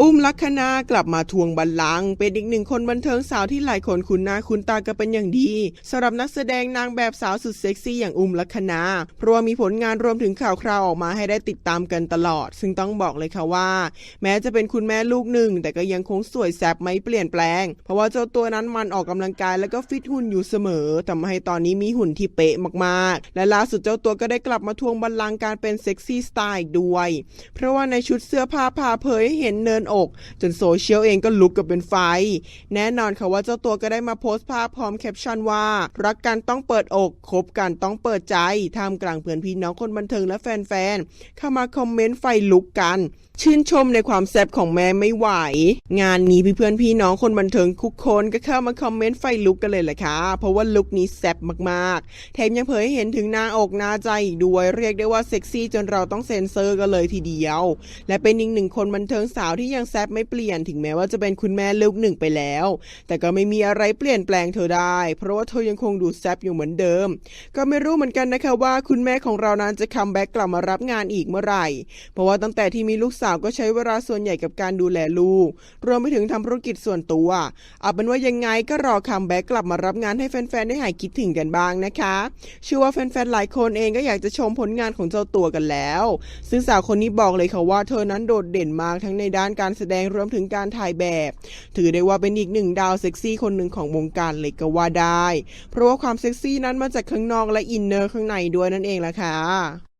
อุ้มลักษณากลับมาทวงบัลลังก์เป็นอีกหนึ่งคนบันเทิงสาวที่หลายคนคุ้นหน้าคุ้นตากันเป็นอย่างดีสำหรับนักแสดงนางแบบสาวสุดเซ็กซี่อย่างอุ้มลักษณาเพราะว่ามีผลงานรวมถึงข่าวคราวออกมาให้ได้ติดตามกันตลอด ซึ่งต้องบอกเลยค่ะว่า แม้จะเป็นคุณแม่ลูกหนึ่ง แต่ก็ยังคงสวยแซ่บไม่เปลี่ยนแปลง เพราะว่าเจ้าตัวนั้นมันออกกำลังกายแล้วก็ฟิตหุ่นอยู่เสมอทำให้ตอนนี้มีหุ่นที่เป๊ะมากๆ และล่าสุดเจ้าตัวก็ได้กลับมาทวงบัลลังก์การเป็นเซ็กซี่สไตล์ด้วย เพราะว่าในชุดเสื้อผ้าผ่าเผยให้เห็นเนินอก จนโซเชียลเองก็ลุกกับเป็นไฟ แน่นอนค่ะว่าเจ้าตัวก็ได้มาโพสต์ภาพพร้อมแคปชั่นว่า รักกันต้องเปิดอกคบกันต้องเปิดใจท่ามกลางเพื่อนพี่น้องคนบันเทิงและแฟนๆเข้ามาคอมเมนต์ไฟลุกกัน ชื่นชมในความแซ่บของแม่ไม่ไหว งานนี้เพื่อนพี่น้องคนบันเทิงทุกคนก็เข้ามาคอมเมนต์ไฟลุกกันเลยแหละค่ะเพราะว่าลุกนี้แซ่บมากๆ แถมยังเผยให้เห็นถึงหน้าอกหน้าใจอีกด้วยเรียกได้ว่าเซ็กซี่จนเราต้องเซ็นเซอร์กันเลยทีเดียว และเป็นอีกหนึ่งคนบันเทิงสาวที่ยังแซบไม่เปลี่ยนถึงแม้ว่าจะเป็นคุณแม่ลูกหนึ่งไปแล้ว แต่ก็ไม่มีอะไรเปลี่ยนแปลงเธอได้ เพราะว่าเธอยังคงดูแซบอยู่เหมือนเดิม ก็ไม่รู้เหมือนกันนะคะว่าคุณแม่ของเรานั้นจะคัมแบ็กกลับมารับงานอีกเมื่อไหร่ เพราะว่าตั้งแต่ที่มีลูกสาวก็ใช้เวลาส่วนใหญ่กับการดูแลลูก รวมไปถึงทำธุรกิจส่วนตัวเอาเป็นว่ายังไงก็รอคัมแบ็กกลับมารับงานให้แฟนๆได้หายคิดถึงกันบ้างนะคะเชื่อว่าแฟนๆหลายคนเองก็อยากจะชมผลงานของเจ้าตัวกันแล้ว ซึ่งสาวคนนี้บอกเลยค่ะว่าเธอนั้นโดดเด่นมากทั้งในด้านการแสดงรวมถึงการถ่ายแบบ ถือได้ว่าเป็นอีกหนึ่งดาวเซ็กซี่คนหนึ่งของวงการเลยก็ว่าได้ เพราะว่าความเซ็กซี่นั้นมาจากข้างนอกและอินเนอร์ข้างในด้วยนั่นเองล่ะค่ะ